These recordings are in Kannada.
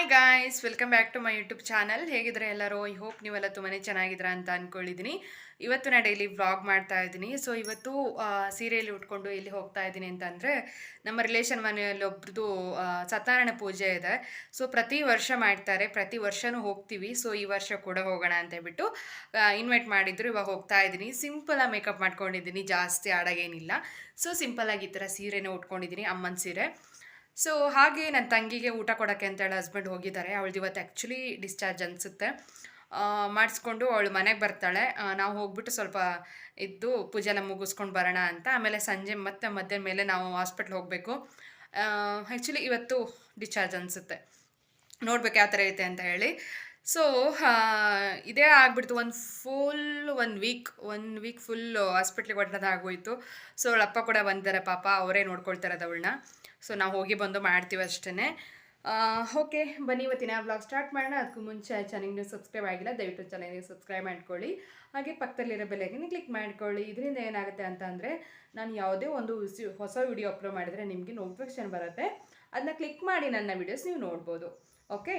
Hi guys welcome back to my YouTube channel ಹೇಗಿದ್ರೆ ಎಲ್ಲರೂ? ಐ ಹೋಪ್ ನೀವೆಲ್ಲ ತುಂಬಾ ಚೆನ್ನಾಗಿದ್ರ ಅಂತ ಅಂದ್ಕೊಂಡಿದ್ದೀನಿ ಇವತ್ತು ನಾನು ಡೈಲಿ ವ್ಲಾಗ್ ಮಾಡ್ತಾ ಇದ್ದೀನಿ. ಸೊ ಇವತ್ತು ಸೀರೆಯಲ್ಲಿ ಉಟ್ಕೊಂಡು ಇಲ್ಲಿ ಹೋಗ್ತಾ ಇದ್ದೀನಿ ಅಂತಂದರೆ, ನಮ್ಮ ರಿಲೇಷನ್ ಮನೆಯಲ್ಲಿ ಒಬ್ರದ್ದು ಸತ್ಯನಾರಾಯಣ ಪೂಜೆ ಇದೆ. ಸೊ ಪ್ರತಿ ವರ್ಷ ಮಾಡ್ತಾರೆ. ಪ್ರತಿ ವರ್ಷನೂ ಹೋಗ್ತೀವಿ. ಸೊ ಈ ವರ್ಷ ಕೂಡ ಹೋಗೋಣ ಅಂತ ಹೇಳ್ಬಿಟ್ಟು ಇನ್ವೈಟ್ ಮಾಡಿದ್ರು. ಇವಾಗ ಹೋಗ್ತಾ ಇದ್ದೀನಿ. ಸಿಂಪಲಾಗಿ ಮೇಕಪ್ ಮಾಡ್ಕೊಂಡಿದ್ದೀನಿ. ಜಾಸ್ತಿ ಆಡೋಗೇನಿಲ್ಲ ಸೊ ಸಿಂಪಲಾಗಿ ಈ ಥರ ಸೀರೆನೇ ಉಟ್ಕೊಂಡಿದ್ದೀನಿ. ಅಮ್ಮನ ಸೀರೆ. ಸೊ ಹಾಗೆ ನನ್ನ ತಂಗಿಗೆ ಊಟ ಕೊಡೋಕ್ಕೆ ಅಂತೇಳಿ ಹಸ್ಬೆಂಡ್ ಹೋಗಿದ್ದಾರೆ. ಅವಳದು ಇವತ್ತು ಆ್ಯಕ್ಚುಲಿ ಡಿಸ್ಚಾರ್ಜ್ ಅನಿಸುತ್ತೆ. ಮಾಡಿಸ್ಕೊಂಡು ಅವಳು ಮನೆಗೆ ಬರ್ತಾಳೆ. ನಾವು ಹೋಗ್ಬಿಟ್ಟು ಸ್ವಲ್ಪ ಇದ್ದು ಪೂಜೆ ಎಲ್ಲ ಮುಗಿಸ್ಕೊಂಡು ಬರೋಣ ಅಂತ. ಆಮೇಲೆ ಸಂಜೆ ಮತ್ತೆ ಮಧ್ಯಾಹ್ನ ಮೇಲೆ ನಾವು ಹಾಸ್ಪಿಟ್ಲ್ ಹೋಗಬೇಕು. ಆ್ಯಕ್ಚುಲಿ ಇವತ್ತು ಡಿಸ್ಚಾರ್ಜ್ ಅನಿಸುತ್ತೆ. ನೋಡ್ಬೇಕು ಯಾವ ಥರ ಐತೆ ಅಂತ ಹೇಳಿ. ಸೊ ಇದೇ ಆಗ್ಬಿಡ್ತು. ಒಂದು full one week one week full ಹಾಸ್ಪಿಟ್ಲಿಗೆ ಹೊಟ್ಟದ ಆಗೋಯ್ತು ಸೊ ಅವಳ ಅಪ್ಪ ಕೂಡ ಬಂದಿದ್ದಾರೆ ಪಾಪ. ಅವರೇ ನೋಡ್ಕೊಳ್ತಾರೆ ಅವಳನ್ನ. ಸೊ ನಾವು ಹೋಗಿ ಬಂದು ಮಾಡ್ತೀವಿ ಅಷ್ಟೇ ಓಕೆ ಬನ್ನಿ ಇವತ್ತಿನ ವ್ಲಾಗ್ ಸ್ಟಾರ್ಟ್ ಮಾಡೋಣ. ಅದಕ್ಕೂ ಮುಂಚೆ ಚಾನಲ್ಗೆ ಸಬ್ಸ್ಕ್ರೈಬ್ ಆಗಿಲ್ಲ, ದಯವಿಟ್ಟು ಚಾನಲ್ಗೆ ಸಬ್ಸ್ಕ್ರೈಬ್ ಮಾಡ್ಕೊಳ್ಳಿ. ಹಾಗೆ ಪಕ್ಕದಲ್ಲಿರೋ ಬೆಲೆಗೆ ಕ್ಲಿಕ್ ಮಾಡ್ಕೊಳ್ಳಿ. ಇದರಿಂದ ಏನಾಗುತ್ತೆ ಅಂತ ಅಂದರೆ, ನಾನು ಯಾವುದೇ ಒಂದು ಹೊಸ ವಿಡಿಯೋ ಅಪ್ಲೋಡ್ ಮಾಡಿದರೆ ನಿಮಗೆ ನೋಟಿಫಿಕೇಶನ್ ಬರುತ್ತೆ. ಅದನ್ನ ಕ್ಲಿಕ್ ಮಾಡಿ ನನ್ನ ವೀಡಿಯೋಸ್ ನೀವು ನೋಡ್ಬೋದು. ಓಕೆ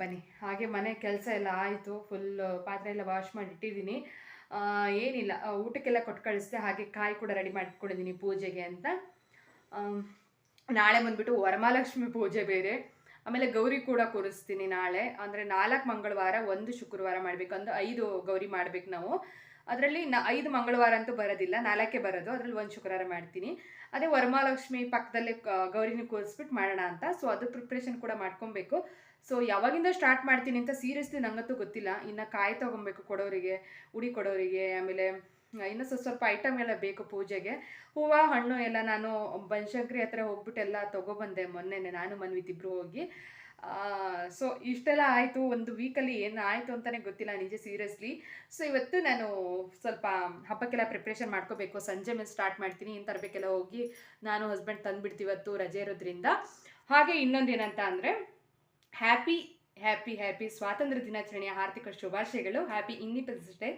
ಬನ್ನಿ. ಹಾಗೆ ಮನೆ ಕೆಲಸ ಎಲ್ಲ ಆಯಿತು. ಫುಲ್ ಪಾತ್ರೆ ಎಲ್ಲ ವಾಶ್ ಮಾಡಿ ಇಟ್ಟಿದ್ದೀನಿ. ಏನಿಲ್ಲ. ಊಟಕ್ಕೆಲ್ಲ ಕೊಟ್ಟು ಕಳಿಸ್ದೆ. ಹಾಗೆ ಕಾಯಿ ಕೂಡ ರೆಡಿ ಮಾಡ್ಕೊಂಡಿದ್ದೀನಿ ಪೂಜೆಗೆ ಅಂತ. ನಾಳೆ ಬಂದ್ಬಿಟ್ಟು ವರಮಹಾಲಕ್ಷ್ಮಿ ಪೂಜೆ ಬೇರೆ. ಆಮೇಲೆ ಗೌರಿ ಕೂಡ ಕೂರಿಸ್ತೀನಿ ನಾಳೆ. ಅಂದರೆ ನಾಲ್ಕು ಮಂಗಳವಾರ ಒಂದು ಶುಕ್ರವಾರ ಮಾಡಬೇಕು. ಅಂದ್ರೆ ಐದು ಗೌರಿ ಮಾಡ್ಬೇಕು ನಾವು. ಅದರಲ್ಲಿ ನ, ಐದು ಮಂಗಳವಾರ ಅಂತೂ ಬರೋದಿಲ್ಲ. ನಾಲ್ಕೇ ಬರೋದು. ಅದರಲ್ಲಿ ಒಂದು ಶುಕ್ರವಾರ ಮಾಡ್ತೀನಿ. ಅದೇ ವರಮಹಾಲಕ್ಷ್ಮಿ ಪಕ್ಕದಲ್ಲೇ ಗೌರಿನ ಕೂರಿಸ್ಬಿಟ್ಟು ಮಾಡೋಣ ಅಂತ. ಸೊ ಅದು ಪ್ರಿಪ್ರೇಷನ್ ಕೂಡ ಮಾಡ್ಕೊಬೇಕು. ಸೊ ಯಾವಾಗಿಂದ ಸ್ಟಾರ್ಟ್ ಮಾಡ್ತೀನಿ ಅಂತ ಸೀರಿಯಸ್ಲಿ ನಂಗಂತೂ ಗೊತ್ತಿಲ್ಲ. ಇನ್ನು ಕಾಯಿ ತೊಗೊಬೇಕು ಕೊಡೋರಿಗೆ, ಉಡಿ ಕೊಡೋರಿಗೆ, ಆಮೇಲೆ ಇನ್ನೂ ಸ್ವಲ್ಪ ಸ್ವಲ್ಪ ಐಟಮ್ ಎಲ್ಲ ಬೇಕು ಪೂಜೆಗೆ. ಹೂವು, ಹಣ್ಣು ಎಲ್ಲ ನಾನು ಬನಶಂಕರಿ ಹತ್ರ ಹೋಗ್ಬಿಟ್ಟು ಎಲ್ಲ ತೊಗೊಬಂದೆ ಮೊನ್ನೆನೆ. ನಾನು, ಮನ್ವಿತ್ ಇಬ್ರು ಹೋಗಿ. ಸೊ ಇಷ್ಟೆಲ್ಲ ಆಯಿತು. ಒಂದು ವೀಕಲ್ಲಿ ಏನು ಆಯಿತು ಅಂತಲೇ ಗೊತ್ತಿಲ್ಲ ನಿಜ ಸೀರಿಯಸ್ಲಿ ಸೊ ಇವತ್ತು ನಾನು ಸ್ವಲ್ಪ ಹಬ್ಬಕ್ಕೆಲ್ಲ ಪ್ರಿಪ್ರೇಷನ್ ಮಾಡ್ಕೋಬೇಕು. ಸಂಜೆ ಮೇಲೆ ಸ್ಟಾರ್ಟ್ ಮಾಡ್ತೀನಿ. ಇನ್ನು ತರಬೇಕೆಲ್ಲ ಹೋಗಿ ನಾನು ಹಸ್ಬೆಂಡ್ ತಂದುಬಿಡ್ತೀವಿ ಇವತ್ತು ರಜೆ ಇರೋದ್ರಿಂದ. ಹಾಗೆ ಇನ್ನೊಂದು ಏನಂತ ಅಂದರೆ ಹ್ಯಾಪಿ ಹ್ಯಾಪಿ ಹ್ಯಾಪಿ ಸ್ವಾತಂತ್ರ್ಯ ದಿನಾಚರಣೆಯ ಆರ್ಥಿಕ ಶುಭಾಶಯಗಳು. ಹ್ಯಾಪಿ ಇಂಡಿಪೆಂಡೆನ್ಸ್ ಡೇ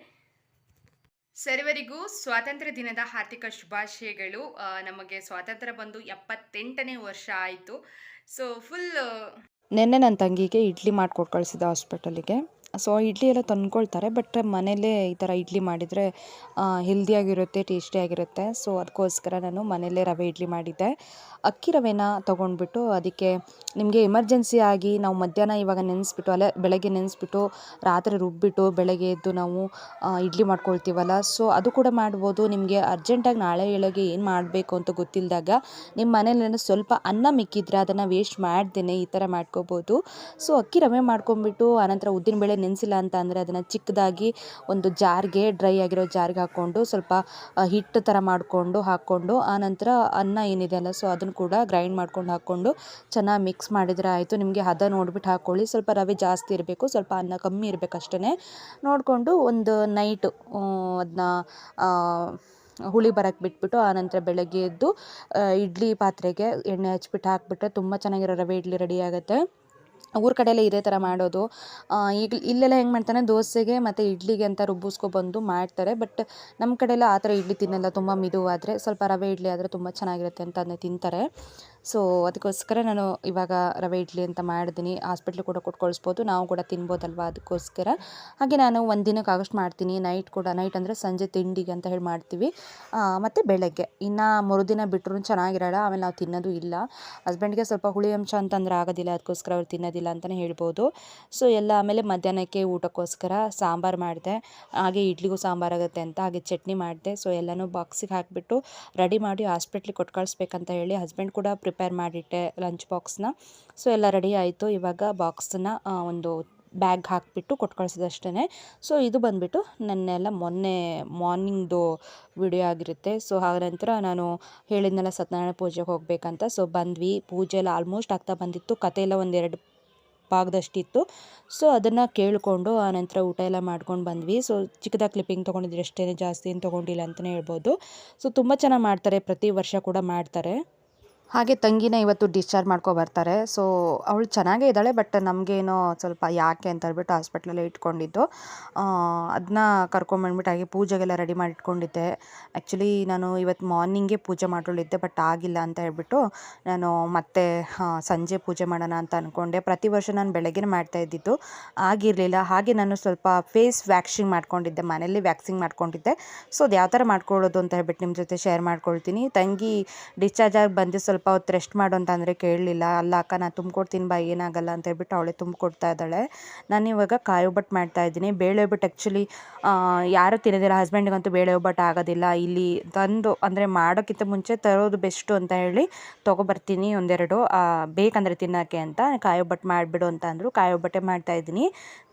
ಸರ್ವರಿಗೂ ಸ್ವಾತಂತ್ರ್ಯ ದಿನದ ಹಾರ್ದಿಕ ಶುಭಾಶಯಗಳು. ನಮಗೆ ಸ್ವಾತಂತ್ರ್ಯ ಬಂದು ಎಪ್ಪತ್ತೆಂಟನೇ ವರ್ಷ ಆಯಿತು. ಸೊ ಫುಲ್ ನಿನ್ನೆ ನನ್ನ ತಂಗಿಗೆ ಇಡ್ಲಿ ಮಾಡಿಕೊಟ್ಟು ಕಳಿಸಿದ್ದೆ ಹಾಸ್ಪಿಟಲಿಗೆ ಸೊ, ಇಡ್ಲಿ ಎಲ್ಲ ತಂದ್ಕೊಳ್ತಾರೆ. ಬಟ್ ಮನೇಲೇ ಈ ಥರ ಇಡ್ಲಿ ಮಾಡಿದರೆ ಹೆಲ್ದಿಯಾಗಿರುತ್ತೆ ಟೇಸ್ಟಿಯಾಗಿರುತ್ತೆ ಸೊ, ಅದಕ್ಕೋಸ್ಕರ ನಾನು ಮನೆಯಲ್ಲೇ ರವೆ ಇಡ್ಲಿ ಮಾಡಿದ್ದೆ. ಅಕ್ಕಿ ರವೆನ ತೊಗೊಂಡ್ಬಿಟ್ಟು ಅದಕ್ಕೆ ನಿಮಗೆ ಎಮರ್ಜೆನ್ಸಿ ಆಗಿ ನಾವು ಮಧ್ಯಾಹ್ನ ಇವಾಗ ನೆನೆಸ್ಬಿಟ್ಟು, ಅಲ್ಲೇ ಬೆಳಗ್ಗೆ ನೆನೆಸ್ಬಿಟ್ಟು, ರಾತ್ರಿ ರುಬ್ಬಿಟ್ಟು ಬೆಳಗ್ಗೆ ಎದ್ದು ನಾವು ಇಡ್ಲಿ ಮಾಡ್ಕೊಳ್ತೀವಲ್ಲ. ಸೊ, ಅದು ಕೂಡ ಮಾಡ್ಬೋದು. ನಿಮಗೆ ಅರ್ಜೆಂಟಾಗಿ ನಾಳೆ ಬೆಳಗ್ಗೆ ಏನು ಮಾಡಬೇಕು ಅಂತ ಗೊತ್ತಿಲ್ಲದಾಗ ನಿಮ್ಮ ಮನೇಲಿ ಸ್ವಲ್ಪ ಅನ್ನ ಮಿಕ್ಕಿದ್ರೆ ಅದನ್ನು ವೇಸ್ಟ್ ಮಾಡ್ದೇನೆ ಈ ಥರ ಮಾಡ್ಕೋಬೋದು. ಸೊ, ಅಕ್ಕಿ ರವೆ ಮಾಡ್ಕೊಂಬಿಟ್ಟು ಆನಂತರ ಉದ್ದಿನಬೇಳೆ ನೆನೆಸಿಲ್ಲ ಅಂತ ಅಂದರೆ ಅದನ್ನು ಚಿಕ್ಕದಾಗಿ ಒಂದು ಜಾರ್ಗೆ, ಡ್ರೈ ಆಗಿರೋ ಜಾರ್ಗೆ ಹಾಕ್ಕೊಂಡು ಸ್ವಲ್ಪ ಹಿಟ್ಟು ಥರ ಮಾಡಿಕೊಂಡು ಹಾಕ್ಕೊಂಡು ಆನಂತರ ಅನ್ನ ಏನಿದೆ ಅಲ್ಲ, ಸೊ ಅದನ್ನು ಕೂಡ ಗ್ರೈಂಡ್ ಮಾಡ್ಕೊಂಡು ಹಾಕ್ಕೊಂಡು ಚೆನ್ನಾಗಿ ಮಿಕ್ಸ್ ಮಾಡಿದರೆ ಆಯಿತು. ನಿಮಗೆ ಹದ ನೋಡ್ಬಿಟ್ಟು ಹಾಕ್ಕೊಳ್ಳಿ ಸ್ವಲ್ಪ ರವೆ ಜಾಸ್ತಿ ಇರಬೇಕು, ಸ್ವಲ್ಪ ಅನ್ನ ಕಮ್ಮಿ ಇರಬೇಕು ಅಷ್ಟೇ ನೋಡಿಕೊಂಡು ಒಂದು ನೈಟು ಅದನ್ನ ಹುಳಿ ಬರಕ್ಕೆ ಬಿಟ್ಬಿಟ್ಟು ಆನಂತರ ಬೆಳಗ್ಗೆ ಎದ್ದು ಇಡ್ಲಿ ಪಾತ್ರೆಗೆ ಎಣ್ಣೆ ಹಚ್ಬಿಟ್ಟು ಹಾಕ್ಬಿಟ್ರೆ ತುಂಬ ಚೆನ್ನಾಗಿರೋ ರವೆ ಇಡ್ಲಿ ರೆಡಿ ಆಗುತ್ತೆ. ಊರ ಕಡೆ ಎಲ್ಲ ಇದೇ ಥರ ಮಾಡೋದು. ಈಗ ಇಲ್ಲೆಲ್ಲ ಹೆಂಗೆ ಮಾಡ್ತಾನೆ ದೋಸೆಗೆ ಮತ್ತು ಇಡ್ಲಿಗೆ ಅಂತ ರುಬ್ಬಿಸ್ಕೊಬಂದು ಮಾಡ್ತಾರೆ. ಬಟ್ ನಮ್ಮ ಕಡೆಯೆಲ್ಲ ಆ ಥರ ಇಡ್ಲಿ ತಿನ್ನೋಲ್ಲ, ತುಂಬ ಮಿದುವಾದರೆ. ಸ್ವಲ್ಪ ರವೆ ಇಡ್ಲಿ ಆದರೆ ತುಂಬ ಚೆನ್ನಾಗಿರುತ್ತೆ ಅಂತ ಅದನ್ನೇ ತಿಂತಾರೆ. ಸೊ, ಅದಕ್ಕೋಸ್ಕರ ನಾನು ಇವಾಗ ರವೆ ಇಡ್ಲಿ ಅಂತ ಮಾಡಿದ್ದೀನಿ. ಹಾಸ್ಪಿಟ್ಲಿಗೆ ಕೂಡ ಕೊಟ್ಟು ಕಳಿಸ್ಬೋದು ನಾವು ಕೂಡ ತಿನ್ಬೋದಲ್ವ ಅದಕ್ಕೋಸ್ಕರ. ಹಾಗೆ ನಾನು ಒಂದು ದಿನಕ್ಕೆ ಆಗೋಷ್ಟು ಮಾಡ್ತೀನಿ. ನೈಟ್ ಕೂಡ, ನೈಟ್ ಅಂದರೆ ಸಂಜೆ ತಿಂಡಿಗೆ ಅಂತ ಹೇಳಿ ಮಾಡ್ತೀವಿ. ಮತ್ತು ಬೆಳಗ್ಗೆ. ಇನ್ನು ಮರುದಿನ ಬಿಟ್ಟರು ಚೆನ್ನಾಗಿರಲ್ಲ, ಆಮೇಲೆ ನಾವು ತಿನ್ನೋದು ಇಲ್ಲ. ಹಸ್ಬೆಂಡ್ಗೆ ಸ್ವಲ್ಪ ಹುಳಿ ಅಂಶ ಅಂತಂದ್ರೆ ಆಗೋದಿಲ್ಲ, ಅದಕ್ಕೋಸ್ಕರ ಅವ್ರು ತಿನ್ನೋದಿಲ್ಲ ಅಂತಲೇ ಹೇಳ್ಬೋದು. ಸೊ, ಎಲ್ಲ ಆಮೇಲೆ ಮಧ್ಯಾಹ್ನಕ್ಕೆ ಊಟಕ್ಕೋಸ್ಕರ ಸಾಂಬಾರು ಮಾಡಿದೆ. ಹಾಗೆ ಇಡ್ಲಿಗೂ ಸಾಂಬಾರಾಗುತ್ತೆ ಅಂತ, ಹಾಗೆ ಚಟ್ನಿ ಮಾಡಿದೆ. ಸೊ, ಎಲ್ಲನೂ ಬಾಕ್ಸಿಗೆ ಹಾಕಿಬಿಟ್ಟು ರೆಡಿ ಮಾಡಿ ಹಾಸ್ಪಿಟ್ಲಿಗೆ ಕೊಟ್ಟು ಕಳಿಸ್ಬೇಕಂತ ಹೇಳಿ, ಹಸ್ಬೆಂಡ್ ಕೂಡ ಪ್ರಿಪೇರ್ ಮಾಡಿಟ್ಟೆ ಲಂಚ್ ಬಾಕ್ಸ್ನ ಸೊ ಎಲ್ಲ ರೆಡಿ ಆಯಿತು. ಇವಾಗ ಬಾಕ್ಸನ್ನ ಒಂದು ಬ್ಯಾಗ್ ಹಾಕಿಬಿಟ್ಟು ಕೊಟ್ಟು ಕಳಿಸಿದಷ್ಟೇ ಸೊ ಇದು ಬಂದುಬಿಟ್ಟು ನನ್ನೆಲ್ಲ ಮೊನ್ನೆ ಮಾರ್ನಿಂಗ್ದು ವಿಡಿಯೋ ಆಗಿರುತ್ತೆ. ಸೊ ಆ ನಂತರ ನಾನು ಹೇಳಿದ್ನೆಲ್ಲ ಸತ್ಯನಾರಾಯಣ ಪೂಜೆಗೆ ಹೋಗಬೇಕಂತ. ಸೊ ಬಂದ್ವಿ. ಪೂಜೆ ಎಲ್ಲ ಆಲ್ಮೋಸ್ಟ್ ಆಗ್ತಾ ಬಂದಿತ್ತು. ಕತೆ ಎಲ್ಲ ಒಂದೆರಡು ಭಾಗದಷ್ಟಿತ್ತು. ಸೊ ಅದನ್ನು ಕೇಳಿಕೊಂಡು ಆನಂತರ ಊಟ ಎಲ್ಲ ಮಾಡ್ಕೊಂಡು ಬಂದ್ವಿ. ಸೊ ಚಿಕ್ಕದಾಗಿ ಕ್ಲಿಪ್ಪಿಂಗ್ ತೊಗೊಂಡಿದ್ರೆ ಅಷ್ಟೇ ಜಾಸ್ತಿ ಏನು ತೊಗೊಂಡಿಲ್ಲ ಅಂತಲೇ ಹೇಳ್ಬೋದು. ಸೊ ತುಂಬ ಚೆನ್ನಾಗಿ ಮಾಡ್ತಾರೆ. ಪ್ರತಿ ವರ್ಷ ಕೂಡ ಮಾಡ್ತಾರೆ. ಹಾಗೆ ತಂಗಿನ ಇವತ್ತು ಡಿಸ್ಚಾರ್ಜ್ ಮಾಡ್ಕೊ ಬರ್ತಾರೆ. ಸೊ ಅವಳು ಚೆನ್ನಾಗೇ ಇದ್ದಾಳೆ ಬಟ್ ನಮಗೇನೋ ಸ್ವಲ್ಪ ಯಾಕೆ ಅಂತ ಹೇಳ್ಬಿಟ್ಟು ಹಾಸ್ಪಿಟ್ಲಲ್ಲೇ ಇಟ್ಕೊಂಡಿದ್ದು. ಅದನ್ನ ಕರ್ಕೊಂಬಂದ್ಬಿಟ್ಟು ಹಾಗೆ ಪೂಜೆಗೆಲ್ಲ ರೆಡಿ ಮಾಡಿ ಇಟ್ಕೊಂಡಿದ್ದೆ ಆ್ಯಕ್ಚುಲಿ ನಾನು ಇವತ್ತು ಮಾರ್ನಿಂಗೇ ಪೂಜೆ ಮಾಡೋಳಿದ್ದೆ ಬಟ್ ಆಗಿಲ್ಲ ಅಂತ ಹೇಳ್ಬಿಟ್ಟು ನಾನು ಮತ್ತೆ ಸಂಜೆ ಪೂಜೆ ಮಾಡೋಣ ಅಂತ ಅಂದ್ಕೊಂಡೆ ಪ್ರತಿ ವರ್ಷ ನಾನು ಬೆಳಗ್ಗೆ ಮಾಡ್ತಾ ಇದ್ದಿದ್ದು. ಆಗಿರಲಿಲ್ಲ. ಹಾಗೆ ನಾನು ಸ್ವಲ್ಪ ಫೇಸ್ ವ್ಯಾಕ್ಸಿಂಗ್ ಮಾಡ್ಕೊಂಡಿದ್ದೆ ಮನೇಲಿ ವ್ಯಾಕ್ಸಿಂಗ್ ಮಾಡ್ಕೊಂಡಿದ್ದೆ. ಸೊ ಅದು ಯಾವ ಥರ ಮಾಡ್ಕೊಳ್ಳೋದು ಅಂತ ಹೇಳ್ಬಿಟ್ಟು ನಿಮ್ಮ ಜೊತೆ ಶೇರ್ ಮಾಡ್ಕೊಳ್ತೀನಿ. ತಂಗಿ ಡಿಸ್ಚಾರ್ಜ್ ಆಗಿ ಬಂದು ಹೊತ್ತು ರೆಸ್ಟ್ ಮಾಡು ಅಂತ ಅಂದರೆ ಕೇಳಲಿಲ್ಲ. ಅಲ್ಲ, ಅಕ್ಕ ನಾನು ತುಂಬ್ಕೊಡ್ತೀನಿ ಬಾ, ಏನಾಗಲ್ಲ ಅಂತ ಹೇಳ್ಬಿಟ್ಟು ಅವಳೇ ತುಂಬ್ಕೊಡ್ತಾ ಇದ್ದಾಳೆ. ನಾನು ಇವಾಗ ಕಾಯಿ ಒಬ್ಬಟ್ಟು ಮಾಡ್ತಾ ಇದ್ದೀನಿ. ಬೇಳೆ ಒಬ್ಬಟ್ಟು ಆ್ಯಕ್ಚುಲಿ ಯಾರು ತಿನ್ನೋದಿಲ್ಲ. ಹಸ್ಬೆಂಡಿಗಂತೂ ಬೇಳೆ ಒಬ್ಬಟ್ಟು ಆಗೋದಿಲ್ಲ. ಇಲ್ಲಿ ತಂದು ಅಂದರೆ ಮಾಡೋಕ್ಕಿಂತ ಮುಂಚೆ ತರೋದು ಬೆಸ್ಟು ಅಂತ ಹೇಳಿ ತೊಗೊಬರ್ತೀನಿ ಒಂದೆರಡು. ಬೇಕಂದರೆ ತಿನ್ನೋಕ್ಕೆ ಅಂತ ಕಾಯಿ ಒಬ್ಬಟ್ಟು ಮಾಡಿಬಿಡು ಅಂತ ಅಂದರು. ಕಾಯಿ ಒಬ್ಬಟ್ಟೆ ಮಾಡ್ತಾ ಇದ್ದೀನಿ.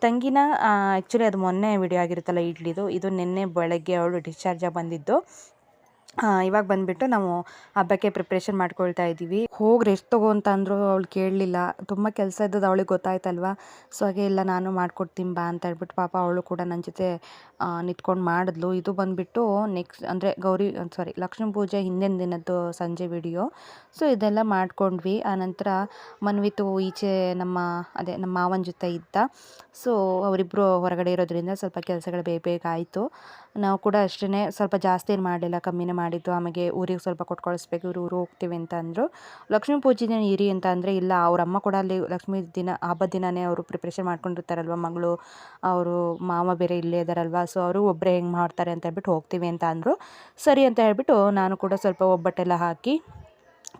ತಂಗಿನ ಆ್ಯಕ್ಚುಲಿ ಅದು ಮೊನ್ನೆ ವಿಡಿಯೋ ಆಗಿರುತ್ತಲ್ಲ, ಇಡ್ಲಿದು. ಇದು ನಿನ್ನೆ ಬೆಳಗ್ಗೆ ಅವಳು ಡಿಸ್ಚಾರ್ಜಾಗಿ ಬಂದಿದ್ದು. ಇವಾಗ ಬಂದುಬಿಟ್ಟು ನಾವು ಹಬ್ಬಕ್ಕೆ ಪ್ರಿಪ್ರೇಷನ್ ಮಾಡ್ಕೊಳ್ತಾ ಇದ್ದೀವಿ. ಹೋಗಿ ರೆಸ್ಟ್ ತಗೋ ಅಂತ ಅಂದರು ಅವಳು ಕೇಳಲಿಲ್ಲ. ತುಂಬ ಕೆಲಸ ಇದ್ದದ್ದು ಅವಳಿಗೆ ಗೊತ್ತಾಯ್ತಲ್ವ? ಸೊ ಹಾಗೆ ಇಲ್ಲ, ನಾನು ಮಾಡ್ಕೊಡ್ತೀನಿ ಬಾ ಅಂತ ಹೇಳ್ಬಿಟ್ಟು ಪಾಪ ಅವಳು ಕೂಡ ನನ್ನ ಜೊತೆ ನಿಂತ್ಕೊಂಡು ಮಾಡಿದ್ಲು. ಇದು ಬಂದುಬಿಟ್ಟು ನೆಕ್ಸ್ಟ್ ಅಂದರೆ ಗೌರಿ ಸಾರಿ ಲಕ್ಷ್ಮೀ ಪೂಜೆ ಹಿಂದಿನ ದಿನದ್ದು ಸಂಜೆ ವಿಡಿಯೋ ಸೊ ಇದೆಲ್ಲ ಮಾಡ್ಕೊಂಡ್ವಿ. ಆನಂತರ ಮನ್ವಿತು ಈಚೆ ನಮ್ಮ, ಅದೇ ನಮ್ಮ ಮಾವನ ಜೊತೆ ಇದ್ದ. ಸೊ ಅವರಿಬ್ಬರು ಹೊರಗಡೆ ಇರೋದ್ರಿಂದ ಸ್ವಲ್ಪ ಕೆಲಸಗಳು ಬೇಗ ಬೇಗ ಆಯಿತು. ನಾವು ಕೂಡ ಅಷ್ಟೇ ಸ್ವಲ್ಪ ಜಾಸ್ತಿ ಏನು ಮಾಡಲಿಲ್ಲ, ಕಮ್ಮಿನೇ ಮಾಡಿದ್ದು. ಆಮೇಲೆ ಊರಿಗೆ ಸ್ವಲ್ಪ ಕೊಟ್ಟು ಕಳಿಸ್ಬೇಕು, ಇವರು ಊರು ಹೋಗ್ತೀವಿ ಅಂತ ಅಂದರು. ಲಕ್ಷ್ಮೀ ಪೂಜೆ ದಿನ ಇರಿ ಅಂತ ಅಂದರೆ ಇಲ್ಲ, ಅವರಮ್ಮ ಕೂಡ ಅಲ್ಲಿ ಲಕ್ಷ್ಮೀ ದಿನ, ಹಬ್ಬದ ದಿನವೇ ಅವರು ಪ್ರಿಪ್ರೇಷನ್ ಮಾಡ್ಕೊಂಡಿರ್ತಾರಲ್ವ ಮಗಳು, ಅವರು ಮಾವ ಬೇರೆ ಇಲ್ಲೇ ಇದ್ದಾರಲ್ವಾ ಸೊ ಅವರು ಒಬ್ಬರೇ ಹೆಂಗೆ ಮಾಡ್ತಾರೆ ಅಂತ ಹೇಳ್ಬಿಟ್ಟು ಹೋಗ್ತೀವಿ ಅಂತ ಅಂದರು. ಸರಿ ಅಂತ ಹೇಳ್ಬಿಟ್ಟು ನಾನು ಕೂಡ ಸ್ವಲ್ಪ ಒಬ್ಬಟ್ಟೆಲ್ಲ ಹಾಕಿ,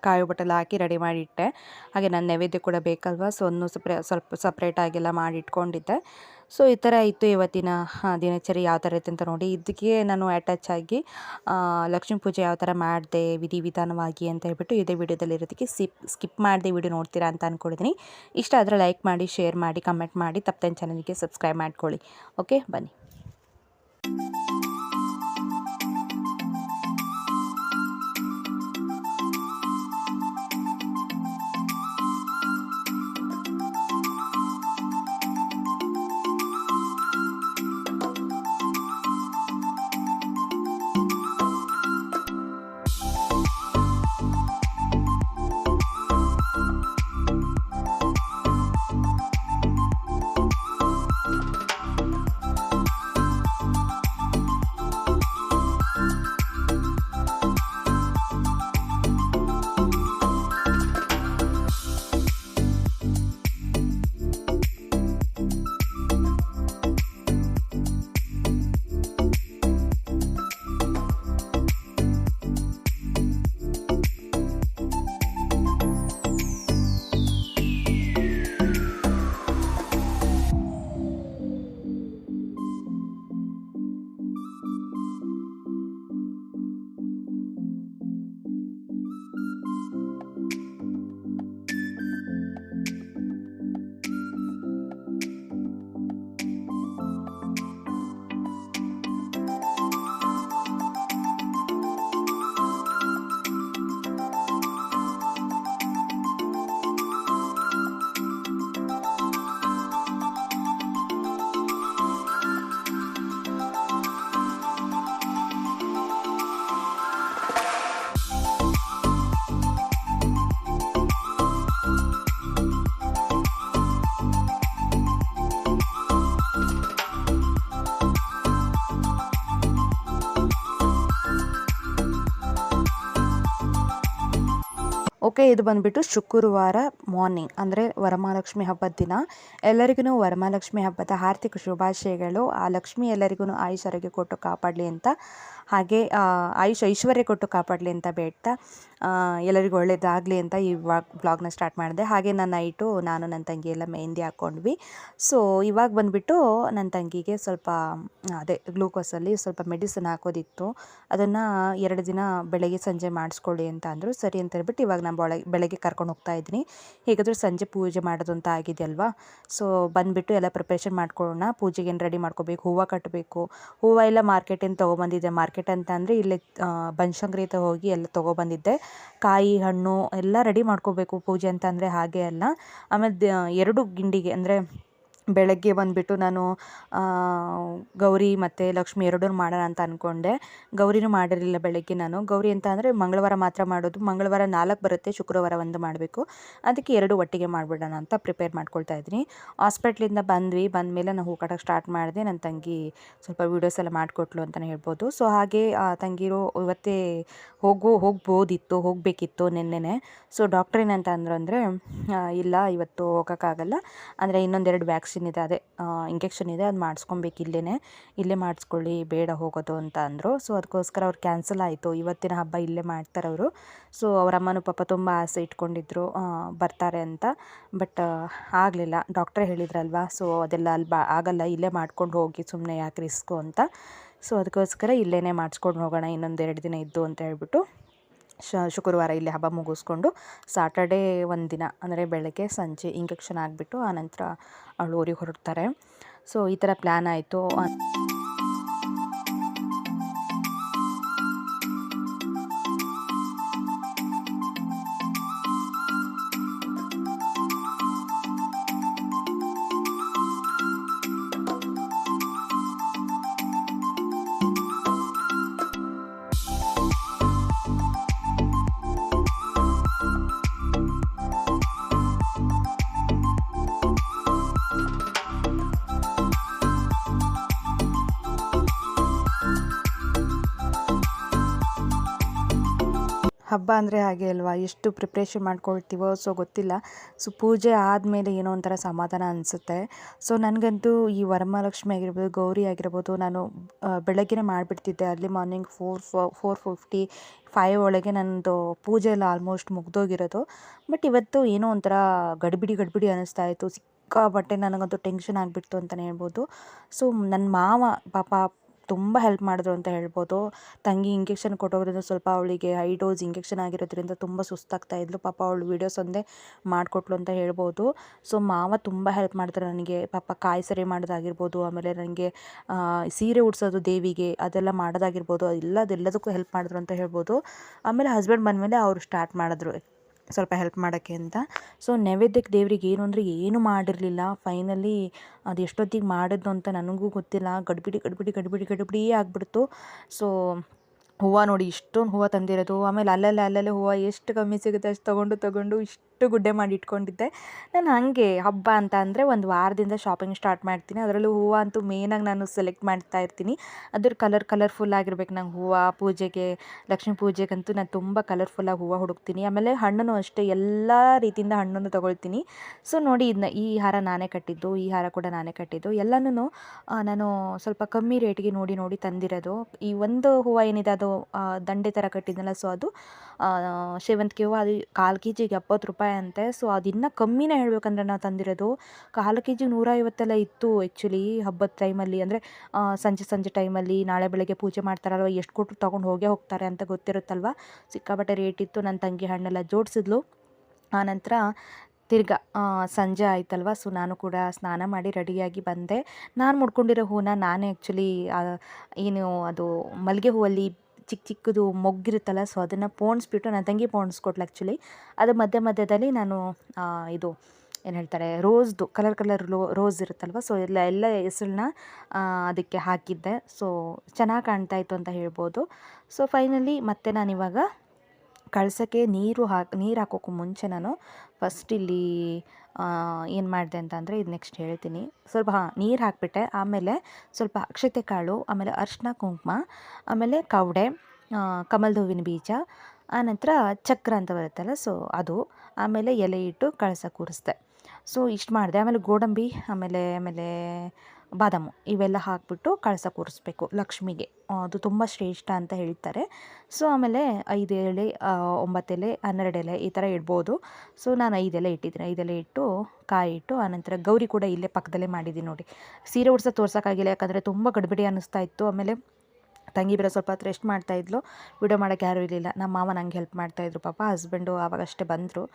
ಕಾಯಿ ಒಬ್ಬಟ್ಟೆಲ್ಲ ಹಾಕಿ ರೆಡಿ ಮಾಡಿಟ್ಟೆ. ಹಾಗೆ ನನ್ನ ನೈವೇದ್ಯ ಕೂಡ ಬೇಕಲ್ವ ಸೊ ಒಂದು ಸಪ್ರೇ, ಸ್ವಲ್ಪ ಸಪ್ರೇಟಾಗೆಲ್ಲ ಮಾಡಿ ಇಟ್ಕೊಂಡಿದ್ದೆ. ಸೊ, ಈ ಥರ ಇತ್ತು ಇವತ್ತಿನ ದಿನಚರಿ ಯಾವ ಥರ ಇತ್ತು ಅಂತ ನೋಡಿ. ಇದಕ್ಕೆ ನಾನು ಅಟ್ಯಾಚ್ ಆಗಿ ಲಕ್ಷ್ಮೀ ಪೂಜೆ ಯಾವ ಥರ ಮಾಡಿದೆ, ವಿಧಿ ವಿಧಾನವಾಗಿ ಅಂತ ಹೇಳ್ಬಿಟ್ಟು ಇದೇ ವಿಡಿಯೋದಲ್ಲಿ ಇರೋದಕ್ಕೆ ಸಿಪ್, ಸ್ಕಿಪ್ ಮಾಡಿದೆ ವಿಡಿಯೋ ನೋಡ್ತೀರಾ ಅಂತ ಅಂದ್ಕೊಂಡಿದ್ದೀನಿ ಇಷ್ಟ ಆದರೆ ಲೈಕ್ ಮಾಡಿ ಶೇರ್ ಮಾಡಿ ಕಮೆಂಟ್ ಮಾಡಿ ತಪ್ಪದೇನು ಚಾನಲ್ಗೆ ಸಬ್ಸ್ಕ್ರೈಬ್ ಮಾಡ್ಕೊಳ್ಳಿ. ಓಕೆ ಬನ್ನಿ. ಓಕೆ ಇದು ಬಂದುಬಿಟ್ಟು ಶುಕ್ರವಾರ ಮಾರ್ನಿಂಗ್ ಅಂದರೆ ವರಮಹಾಲಕ್ಷ್ಮಿ ಹಬ್ಬದ ದಿನ. ಎಲ್ಲರಿಗೂ ವರಮಹಾಲಕ್ಷ್ಮಿ ಹಬ್ಬದ ಆರ್ಥಿಕ ಶುಭಾಶಯಗಳು. ಆ ಲಕ್ಷ್ಮಿ ಎಲ್ಲರಿಗೂ ಆಯುಷ್ ಆರೋಗ್ಯ ಕೊಟ್ಟು ಕಾಪಾಡಲಿ ಅಂತ, ಹಾಗೆ ಆಯುಷ್ ಐಶ್ವರ್ಯ ಕೊಟ್ಟು ಕಾಪಾಡಲಿ ಅಂತ ಬೇಡ್ತಾ ಎಲ್ಲರಿಗೂ ಒಳ್ಳೆಯದಾಗಲಿ ಅಂತ ಈ ಬ್ಲಾಗ್ನ ಸ್ಟಾರ್ಟ್ ಮಾಡಿದೆ. ಹಾಗೆ ನನ್ನ ನೈಟು ನಾನು ನನ್ನ ತಂಗಿ ಎಲ್ಲ ಮೆಹಂದಿ ಹಾಕ್ಕೊಂಡ್ವಿ ಸೊ ಇವಾಗ ಬಂದುಬಿಟ್ಟು ನನ್ನ ತಂಗಿಗೆ ಸ್ವಲ್ಪ, ಅದೇ ಗ್ಲೂಕೋಸಲ್ಲಿ ಸ್ವಲ್ಪ ಮೆಡಿಸಿನ್ ಹಾಕೋದಿತ್ತು. ಅದನ್ನು ಎರಡು ದಿನ ಬೆಳಗ್ಗೆ ಸಂಜೆ ಮಾಡಿಸ್ಕೊಳ್ಳಿ ಅಂತ ಅಂದರು. ಸರಿ ಅಂತ ಹೇಳ್ಬಿಟ್ಟು ಇವಾಗ ನಾನು ಬೆಳಗ್ಗೆ ಬೆಳಗ್ಗೆ ಕರ್ಕೊಂಡು ಹೋಗ್ತಾ ಇದ್ದೀನಿ. ಹೇಗಾದರೂ ಸಂಜೆ ಪೂಜೆ ಮಾಡೋದು ಅಂತ ಆಗಿದೆಯಲ್ವಾ? ಸೊ ಬಂದುಬಿಟ್ಟು ಎಲ್ಲ ಪ್ರಿಪ್ರೇಷನ್ ಮಾಡ್ಕೊಳ್ಳೋಣ. ಪೂಜೆಗೆ ಏನು ರೆಡಿ ಮಾಡ್ಕೋಬೇಕು? ಹೂವು ಕಟ್ಟಬೇಕು. ಹೂವು ಎಲ್ಲ ಮಾರ್ಕೆಟಿಂದ ತೊಗೊಬಂದಿದ್ದೆ. ಮಾರ್ಕೆಟ್ ಅಂತ ಅಂದರೆ ಇಲ್ಲೇ ಬನಶಂಕರಿ ತ ಹೋಗಿ ಎಲ್ಲ ತೊಗೊಬಂದಿದ್ದೆ. ಕಾಯಿ, ಹಣ್ಣು ಎಲ್ಲ ರೆಡಿ ಮಾಡ್ಕೋಬೇಕು ಪೂಜೆ ಅಂತ ಅಂದರೆ ಹಾಗೆ ಅಲ್ಲ. ಆಮೇಲೆ ಎರಡು ಗಿಂಡಿಗೆ ಅಂದರೆ ಬೆಳಗ್ಗೆ ಬಂದುಬಿಟ್ಟು ನಾನು ಗೌರಿ ಮತ್ತು ಲಕ್ಷ್ಮಿ ಎರಡೂ ಮಾಡೋಣ ಅಂತ ಅಂದ್ಕೊಂಡೆ ಗೌರಿನೂ ಮಾಡಿರಲಿಲ್ಲ ಬೆಳಗ್ಗೆ ನಾನು. ಗೌರಿ ಅಂತ ಅಂದರೆ ಮಂಗಳವಾರ ಮಾತ್ರ ಮಾಡೋದು. ಮಂಗಳವಾರ ನಾಲ್ಕು ಬರುತ್ತೆ, ಶುಕ್ರವಾರ ಒಂದು ಮಾಡಬೇಕು. ಅದಕ್ಕೆ ಎರಡು ಒಟ್ಟಿಗೆ ಮಾಡಿಬಿಡೋಣ ಅಂತ ಪ್ರಿಪೇರ್ ಮಾಡ್ಕೊಳ್ತಾ ಇದ್ದೀನಿ. ಹಾಸ್ಪಿಟ್ಲಿಂದ ಬಂದ್ವಿ. ಬಂದ ಮೇಲೆ ನಾನು ಹೂ ಕಟ್ಟೋಕ್ಕೆ ಸ್ಟಾರ್ಟ್ ಮಾಡಿದೆ. ನನ್ನ ತಂಗಿ ಸ್ವಲ್ಪ ವೀಡಿಯೋಸ್ ಎಲ್ಲ ಮಾಡಿಕೊಟ್ಲು ಅಂತಲೇ ಹೇಳ್ಬೋದು. ಸೊ, ಹಾಗೆ ತಂಗಿರೋ ಇವತ್ತೇ ಹೋಗು, ಹೋಗ್ಬೋದಿತ್ತು, ಹೋಗಬೇಕಿತ್ತು ನಿನ್ನೆನೆ. ಸೊ, ಡಾಕ್ಟ್ರ್ ಏನಂತ ಅಂದರು ಅಂದರೆ ಇಲ್ಲ, ಇವತ್ತು ಹೋಗೋಕ್ಕಾಗಲ್ಲ. ಅಂದರೆ ಇನ್ನೊಂದೆರಡು ವ್ಯಾಕ್ಸಿನ್ ಇದೆ, ಅದೇ ಇಂಜೆಕ್ಷನ್ ಇದೆ, ಅದು ಮಾಡಿಸ್ಕೊಬೇಕು ಇಲ್ಲೇ ಇಲ್ಲೇ ಮಾಡಿಸ್ಕೊಳ್ಳಿ, ಬೇಡ ಹೋಗೋದು ಅಂತ ಅಂದರು. ಸೊ ಅದಕ್ಕೋಸ್ಕರ ಅವ್ರು ಕ್ಯಾನ್ಸಲ್ ಆಯಿತು. ಇವತ್ತಿನ ಹಬ್ಬ ಇಲ್ಲೇ ಮಾಡ್ತಾರೆ ಅವರು. ಸೊ ಅವ್ರ ಅಮ್ಮನೂ ಪಾಪ ತುಂಬ ಆಸೆ ಇಟ್ಕೊಂಡಿದ್ರು ಬರ್ತಾರೆ ಅಂತ. ಬಟ್ ಆಗಲಿಲ್ಲ. ಡಾಕ್ಟ್ರೇ ಹೇಳಿದ್ರಲ್ವಾ? ಸೊ ಅದೆಲ್ಲ ಅಲ್ಲಿ ಬಾ, ಆಗಲ್ಲ. ಇಲ್ಲೇ ಮಾಡ್ಕೊಂಡು ಹೋಗಿ ಸುಮ್ಮನೆ ಯಾಕೆ ರಿಸ್ಕು ಅಂತ. ಸೊ ಅದಕ್ಕೋಸ್ಕರ ಇಲ್ಲೇ ಮಾಡಿಸ್ಕೊಂಡು ಹೋಗೋಣ, ಇನ್ನೊಂದು ಎರಡು ದಿನ ಇದ್ದು ಅಂತ ಹೇಳ್ಬಿಟ್ಟು. ಶ, ಶುಕ್ರವಾರ ಇಲ್ಲಿ ಹಬ್ಬ ಮುಗಿಸ್ಕೊಂಡು ಸಾಟರ್ಡೇ ಒಂದು ದಿನ ಅಂದರೆ ಬೆಳಗ್ಗೆ ಸಂಜೆ ಇಂಜೆಕ್ಷನ್ ಆಗಿಬಿಟ್ಟು ಆನಂತರ ಅವಳು ಊರಿಗೆ ಹೊರಡ್ತಾರೆ. ಸೊ ಈ ಥರ ಪ್ಲ್ಯಾನ್ ಆಯಿತು. ಹಬ್ಬ ಅಂದರೆ ಹಾಗೆ ಅಲ್ವಾ? ಎಷ್ಟು ಪ್ರಿಪ್ರೇಷನ್ ಮಾಡ್ಕೊಳ್ತೀವೋ? ಸೊ ಗೊತ್ತಿಲ್ಲ. ಸೊ ಪೂಜೆ ಆದಮೇಲೆ ಏನೋ ಒಂಥರ ಸಮಾಧಾನ ಅನಿಸುತ್ತೆ. ಸೊ ನನಗಂತೂ ಈ ವರಮಹಾಲಕ್ಷ್ಮಿ ಆಗಿರ್ಬೋದು, ಗೌರಿ ಆಗಿರ್ಬೋದು, ನಾನು ಬೆಳಗ್ಗೆನೇ ಮಾಡಿಬಿಡ್ತಿದ್ದೆ. ಅಲ್ಲಿ morning four four fifty five ಒಳಗೆ ನನ್ನದು ಪೂಜೆ ಎಲ್ಲ ಆಲ್ಮೋಸ್ಟ್ ಮುಗ್ದೋಗಿರೋದು. ಬಟ್ ಇವತ್ತು ಏನೋ ಒಂಥರ ಗಡಿಬಿಡಿ ಗಡಿಬಿಡಿ ಅನ್ನಿಸ್ತಾ ಇತ್ತು. ಸಿಕ್ಕಾಪಟ್ಟೆ ನನಗಂತೂ ಟೆನ್ಷನ್ ಆಗಿಬಿಡ್ತು ಅಂತಲೇ ಹೇಳ್ಬೋದು. ಸೊ ನನ್ನ ಮಾವ, ಪಾಪ ತುಂಬ ಹೆಲ್ಪ್ ಮಾಡಿದ್ರು ಅಂತ ಹೇಳ್ಬೋದು. ತಂಗಿ ಇಂಜೆಕ್ಷನ್ ಕೊಟ್ಟೋದ್ರಿಂದ ಸ್ವಲ್ಪ ಅವಳಿಗೆ ಹೈ ಡೋಸ್ ಇಂಜೆಕ್ಷನ್ ಆಗಿರೋದ್ರಿಂದ ತುಂಬ ಸುಸ್ತಾಗ್ತಾ ಇದ್ಲು. ಪಾಪ ಅವಳು ವೀಡಿಯೋಸ್ ಒಂದೇ ಮಾಡಿಕೊಟ್ಲು ಅಂತ ಹೇಳ್ಬೋದು. ಸೊ ಮಾವ ತುಂಬ ಹೆಲ್ಪ್ ಮಾಡಿದ್ರು ನನಗೆ. ಪಾಪ ಕಾಯಿ ಸರಿ ಮಾಡೋದಾಗಿರ್ಬೋದು, ಆಮೇಲೆ ನನಗೆ ಸೀರೆ ಉಡ್ಸೋದು ದೇವಿಗೆ ಅದೆಲ್ಲ ಮಾಡೋದಾಗಿರ್ಬೋದು. ಎಲ್ಲದೆಲ್ಲದಕ್ಕೂ ಹೆಲ್ಪ್ ಮಾಡಿದ್ರು ಅಂತ ಹೇಳ್ಬೋದು. ಆಮೇಲೆ ಹಸ್ಬೆಂಡ್ ಬಂದಮೇಲೆ ಅವರು ಸ್ಟಾರ್ಟ್ ಮಾಡಿದ್ರು. ಸ್ವಲ್ಪ ಹೆಲ್ಪ್ ಮಾಡೋಕ್ಕೆ ಅಂತ. ಸೊ ನೈವೇದ್ಯಕ್ಕೆ ದೇವ್ರಿಗೆ ಏನು ಅಂದರೆ ಏನೂ ಮಾಡಿರಲಿಲ್ಲ. ಫೈನಲಿ ಅದು ಎಷ್ಟೊತ್ತಿಗೆ ಮಾಡಿದ್ದು ಅಂತ ನನಗೂ ಗೊತ್ತಿಲ್ಲ. ಗಡ್ಬಿಡಿ ಗಡ್ಬಿಡಿ ಗಡ್ಬಿಡಿ ಗಡ್ಬಿಡಿ ಆಗಿಬಿಡ್ತು. ಸೊ ಹೂವು ನೋಡಿ ಇಷ್ಟೊಂದು ಹೂವು ತಂದಿರೋದು. ಆಮೇಲೆ ಅಲ್ಲಲ್ಲೇ ಅಲ್ಲಲ್ಲೇ ಹೂವು ಎಷ್ಟು ಕಮ್ಮಿ ಸಿಗುತ್ತೆ ಅಷ್ಟು ತೊಗೊಂಡು ತೊಗೊಂಡು ಇಷ್ಟು ಗುಡ್ಡೆ ಮಾಡಿ ಇಟ್ಕೊಂಡಿದ್ದೆ. ನಾನು ಹಾಗೆ ಹಬ್ಬ ಅಂತ ಅಂದರೆ ಒಂದು ವಾರದಿಂದ ಶಾಪಿಂಗ್ ಸ್ಟಾರ್ಟ್ ಮಾಡ್ತೀನಿ. ಅದರಲ್ಲೂ ಹೂವು ಅಂತೂ ಮೇನಾಗಿ ನಾನು ಸೆಲೆಕ್ಟ್ ಮಾಡ್ತಾ ಇರ್ತೀನಿ. ಅದ್ರ ಕಲರ್ ಕಲರ್ಫುಲ್ ಆಗಿರ್ಬೇಕು. ನಂಗೆ ಹೂವು, ಪೂಜೆಗೆ, ಲಕ್ಷ್ಮೀ ಪೂಜೆಗಂತೂ ನಾನು ತುಂಬ ಕಲರ್ಫುಲ್ಲಾಗಿ ಹೂವು ಹುಡುಕ್ತೀನಿ. ಆಮೇಲೆ ಹಣ್ಣನ್ನು ಅಷ್ಟೇ ಎಲ್ಲ ರೀತಿಯಿಂದ ಹಣ್ಣನ್ನು ತೊಗೊಳ್ತೀನಿ. ಸೊ ನೋಡಿ ಇದನ್ನ ಈ ಹಾರ ನಾನೇ ಕಟ್ಟಿದ್ದು, ಈ ಹಾರ ಕೂಡ ನಾನೇ ಕಟ್ಟಿದ್ದು. ಎಲ್ಲನೂ ನಾನು ಸ್ವಲ್ಪ ಕಮ್ಮಿ ರೇಟ್ಗೆ ನೋಡಿ ನೋಡಿ ತಂದಿರೋದು. ಈ ಒಂದು ಹೂವು ಏನಿದೆ ಅದು ದಂಡೆ ಥರ ಕಟ್ಟಿದ್ನಲ್ಲ ಸೊ ಅದು ಸೇವಂತಿಗೆ ಹೂವು, ಅದು ಕಾಲು ಕೆ ಜಿಗೆ ಎಪ್ಪತ್ತು ರೂಪಾಯಿ ಅಂತೆ. ಸೊ ಅದು ಇನ್ನೂ ಕಮ್ಮಿನೇ ಹೇಳಬೇಕಂದ್ರೆ ನಾವು ತಂದಿರೋದು ಕಾಲು ಕೆ ಜಿ ನೂರ ಐವತ್ತೆಲ್ಲ ಇತ್ತು ಆ್ಯಕ್ಚುಲಿ ಹಬ್ಬದ ಟೈಮಲ್ಲಿ ಅಂದರೆ ಸಂಜೆ ಸಂಜೆ ಟೈಮಲ್ಲಿ ನಾಳೆ ಬೆಳಗ್ಗೆ ಪೂಜೆ ಮಾಡ್ತಾರಲ್ವ, ಎಷ್ಟು ಕೊಟ್ಟರು ತೊಗೊಂಡು ಹೋಗೇ ಹೋಗ್ತಾರೆ ಅಂತ ಗೊತ್ತಿರುತ್ತಲ್ವ? ಸಿಕ್ಕಾಪಟ್ಟೆ ರೇಟ್ ಇತ್ತು ನನ್ನ ತಂಗಿ ಹಣ್ಣೆಲ್ಲ ಜೋಡಿಸಿದ್ಲು. ಆನಂತರ ತಿರ್ಗಾ ಸಂಜೆ ಆಯ್ತಲ್ವ? ಸೊ ನಾನು ಕೂಡ ಸ್ನಾನ ಮಾಡಿ ರೆಡಿಯಾಗಿ ಬಂದೆ. ನಾನು ಮುಡ್ಕೊಂಡಿರೋ ಹೂನ ನಾನೇ ಆ್ಯಕ್ಚುಲಿ ಏನು ಅದು ಮಲ್ಲಿಗೆ ಹೂವಲ್ಲಿ ಚಿಕ್ಕ ಚಿಕ್ಕದು ಮೊಗ್ಗಿರುತ್ತಲ್ಲ ಸೊ ಅದನ್ನು ಪೋಣಿಸ್ಬಿಟ್ಟು ನನ್ನ ತಂಗಿ ಪೋಣಿಸ್ಕೊಟ್ಲು ಆ್ಯಕ್ಚುಲಿ ಅದು ಮಧ್ಯ ಮಧ್ಯದಲ್ಲಿ ನಾನು ಇದು ಏನು ಹೇಳ್ತಾರೆ ರೋಸ್ದು ಕಲರ್ ಕಲರ್ ಲೋ ರೋಸ್ ಇರುತ್ತಲ್ವ ಸೊ ಎಲ್ಲ ಎಲ್ಲ ಹೆಸರನ್ನ ಅದಕ್ಕೆ ಹಾಕಿದ್ದೆ. ಸೊ ಚೆನ್ನಾಗಿ ಕಾಣ್ತಾ ಇತ್ತು ಅಂತ ಹೇಳ್ಬೋದು. ಸೊ ಫೈನಲಿ ಮತ್ತೆ ನಾನಿವಾಗ ಕಳ್ಸೋಕ್ಕೆ ನೀರು ಹಾಕಿ, ನೀರು ಹಾಕೋಕ್ಕೂ ಮುಂಚೆ ನಾನು ಫಸ್ಟ್ ಇಲ್ಲಿ ಏನು ಮಾಡಿದೆ ಅಂತ ಅಂದರೆ ಇದು ನೆಕ್ಸ್ಟ್ ಹೇಳ್ತೀನಿ. ಸ್ವಲ್ಪ ಹಾಂ, ನೀರು ಹಾಕಿಬಿಟ್ಟೆ. ಆಮೇಲೆ ಸ್ವಲ್ಪ ಅಕ್ಷತೆ ಕಾಳು, ಆಮೇಲೆ ಅರ್ಶಿನ ಕುಂಕುಮ, ಆಮೇಲೆ ಕವಡೆ ಕಮಲ್ದ ಹೂವಿನ ಬೀಜ, ಆನಂತರ ಚಕ್ರ ಅಂತ ಬರುತ್ತಲ್ಲ ಸೊ ಅದು, ಆಮೇಲೆ ಎಲೆ ಇಟ್ಟು ಕಳಸ ಕೂರಿಸ್ದೆ. ಸೊ ಇಷ್ಟು ಮಾಡಿದೆ. ಆಮೇಲೆ ಗೋಡಂಬಿ, ಆಮೇಲೆ ಆಮೇಲೆ ಬಾದಾಮು ಇವೆಲ್ಲ ಹಾಕಿಬಿಟ್ಟು ಕಳಸ ಕೂರಿಸ್ಬೇಕು ಲಕ್ಷ್ಮಿಗೆ. ಅದು ತುಂಬ ಶ್ರೇಷ್ಠ ಅಂತ ಹೇಳ್ತಾರೆ. ಸೊ ಆಮೇಲೆ ಐದು ಎಲೆ ಒಂಬತ್ತೆಲೆ ಒಂಬತ್ತು ಎಲೆ, ಹನ್ನೆರಡು ಎಲೆ ಈ ಥರ ಇಡ್ಬೋದು. ಸೊ ನಾನು ಐದೆಲೆ ಇಟ್ಟಿದ್ದೀನಿ. ಐದೆಲೆ ಇಟ್ಟು ಕಾಯಿ ಇಟ್ಟು ಆನಂತರ ಗೌರಿ ಕೂಡ ಇಲ್ಲೇ ಪಕ್ಕದಲ್ಲೇ ಮಾಡಿದ್ದೀನಿ ನೋಡಿ. ಸೀರೆ ಉಡ್ಸ ತೋರ್ಸೋಕ್ಕಾಗಿಲ್ಲ ಯಾಕಂದರೆ ತುಂಬ ಗಡ್ಬಿಡಿ ಅನ್ನಿಸ್ತಾ ಇತ್ತು. ಆಮೇಲೆ ತಂಗಿ ಬೇರೆ ಸ್ವಲ್ಪ ಹೊತ್ತು ರೆಸ್ಟ್ ಮಾಡ್ತಾಯಿದ್ಲು ವಿಡಿಯೋ ಮಾಡೋಕ್ಕೆ ಯಾರೂ ಇರಲಿಲ್ಲ. ನಮ್ಮ ಮಾವ ನಂಗೆ ಹೆಲ್ಪ್ ಮಾಡ್ತಾಯಿದ್ರು ಪಾಪ. ಹಸ್ಬೆಂಡು ಆವಾಗಷ್ಟೇ ಬಂದರು.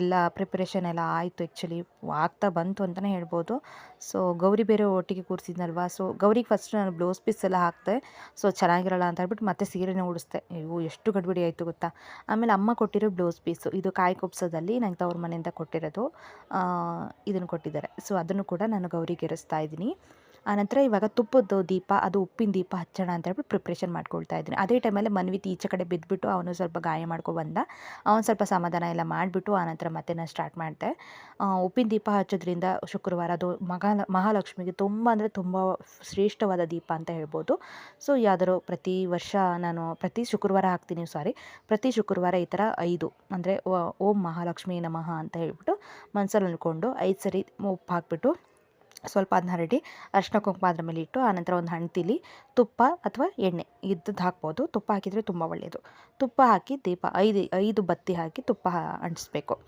ಎಲ್ಲ ಪ್ರಿಪ್ರೇಷನ್ ಎಲ್ಲ ಆಯಿತು ಆ್ಯಕ್ಚುಲಿ ಆಗ್ತಾ ಬಂತು ಅಂತಲೇ ಹೇಳ್ಬೋದು. ಸೊ ಗೌರಿ ಬೇರೆ ಒಟ್ಟಿಗೆ ಕೂರಿಸಿದ್ನಲ್ವ? ಸೊ ಗೌರಿಗೆ ಫಸ್ಟ್ ನಾನು ಬ್ಲೌಸ್ ಪೀಸ್ ಎಲ್ಲ ಹಾಕಿದೆ. ಸೊ ಚೆನ್ನಾಗಿರಲ್ಲ ಅಂತ ಹೇಳ್ಬಿಟ್ಟು ಮತ್ತೆ ಸೀರೆನೇ ಉಡಿಸ್ದೆ. ಇವು ಎಷ್ಟು ಗಡ್ಬಿಡಿ ಆಯಿತು ಗೊತ್ತಾ? ಆಮೇಲೆ ಅಮ್ಮ ಕೊಟ್ಟಿರೋ ಬ್ಲೌಸ್ ಪೀಸು ಇದು ಕಾಯಿ ಕೊಪ್ಸೋದಲ್ಲಿ ನಂಗೆ ತವ್ರ ಮನೆಯಿಂದ ಕೊಟ್ಟಿರೋದು. ಇದನ್ನು ಕೊಟ್ಟಿದ್ದಾರೆ. ಸೊ ಅದನ್ನು ಕೂಡ ನಾನು ಗೌರಿಗೆ ಇರಿಸ್ತಾ ಇದ್ದೀನಿ. ಆನಂತರ ಇವಾಗ ತುಪ್ಪದ ದೀಪ, ಅದು ಉಪ್ಪಿನ ದೀಪ ಹಚ್ಚೋಣ ಅಂತ ಹೇಳ್ಬಿಟ್ಟು ಪ್ರಿಪ್ರೇಷನ್ ಮಾಡ್ಕೊಳ್ತಾ ಇದ್ದೀನಿ. ಅದೇ ಟೈಮಲ್ಲಿ ಮನ್ವಿತ್ ಈಚೆ ಕಡೆ ಬಿದ್ದುಬಿಟ್ಟು ಅವನು ಸ್ವಲ್ಪ ಗಾಯ ಬಂದ. ಅವನು ಸ್ವಲ್ಪ ಸಮಾಧಾನ ಎಲ್ಲ ಮಾಡಿಬಿಟ್ಟು ಆನಂತರ ಮತ್ತೆ ನಾನು ಸ್ಟಾರ್ಟ್ ಮಾಡಿದೆ. ಉಪ್ಪಿನ ದೀಪ ಹಚ್ಚೋದ್ರಿಂದ ಶುಕ್ರವಾರ ಅದು ಮಗ, ಮಹಾಲಕ್ಷ್ಮಿಗೆ ತುಂಬ ಅಂದರೆ ತುಂಬ ಶ್ರೇಷ್ಠವಾದ ದೀಪ ಅಂತ ಹೇಳ್ಬೋದು. ಸೊ ಯಾವ್ದಾದ್ರು ಪ್ರತಿ ವರ್ಷ ನಾನು ಪ್ರತಿ ಶುಕ್ರವಾರ ಹಾಕ್ತೀನಿ ಸಾರಿ ಪ್ರತಿ ಶುಕ್ರವಾರ ಈ ಥರ ಐದು ಅಂದರೆ ಓಂ ಮಹಾಲಕ್ಷ್ಮಿ ನಮಃ ಅಂತ ಹೇಳ್ಬಿಟ್ಟು ಮನಸ್ಸಲ್ಲಿ ಅಂದ್ಕೊಂಡು ಐದು ಸರಿ ಉಪ್ಪು ಹಾಕ್ಬಿಟ್ಟು ಸ್ವಲ್ಪ ಅದನ್ನ ಹರಡಿ ಅರಿಶಿನ ಕುಂಕುಮ ಅದ್ರ ಮೇಲೆ ಇಟ್ಟು ಆನಂತರ ಒಂದು ಹಣ್ತಿಲಿ ತುಪ್ಪ ಅಥವಾ ಎಣ್ಣೆ ಇದ್ದದ್ದು ಹಾಕ್ಬೋದು. ತುಪ್ಪ ಹಾಕಿದರೆ ತುಂಬ ಒಳ್ಳೆಯದು ತುಪ್ಪ ಹಾಕಿ ದೀಪ ಐದು ಐದು ಬತ್ತಿ ಹಾಕಿ ತುಪ್ಪ ಅಂಟಿಸ್ಬೇಕು.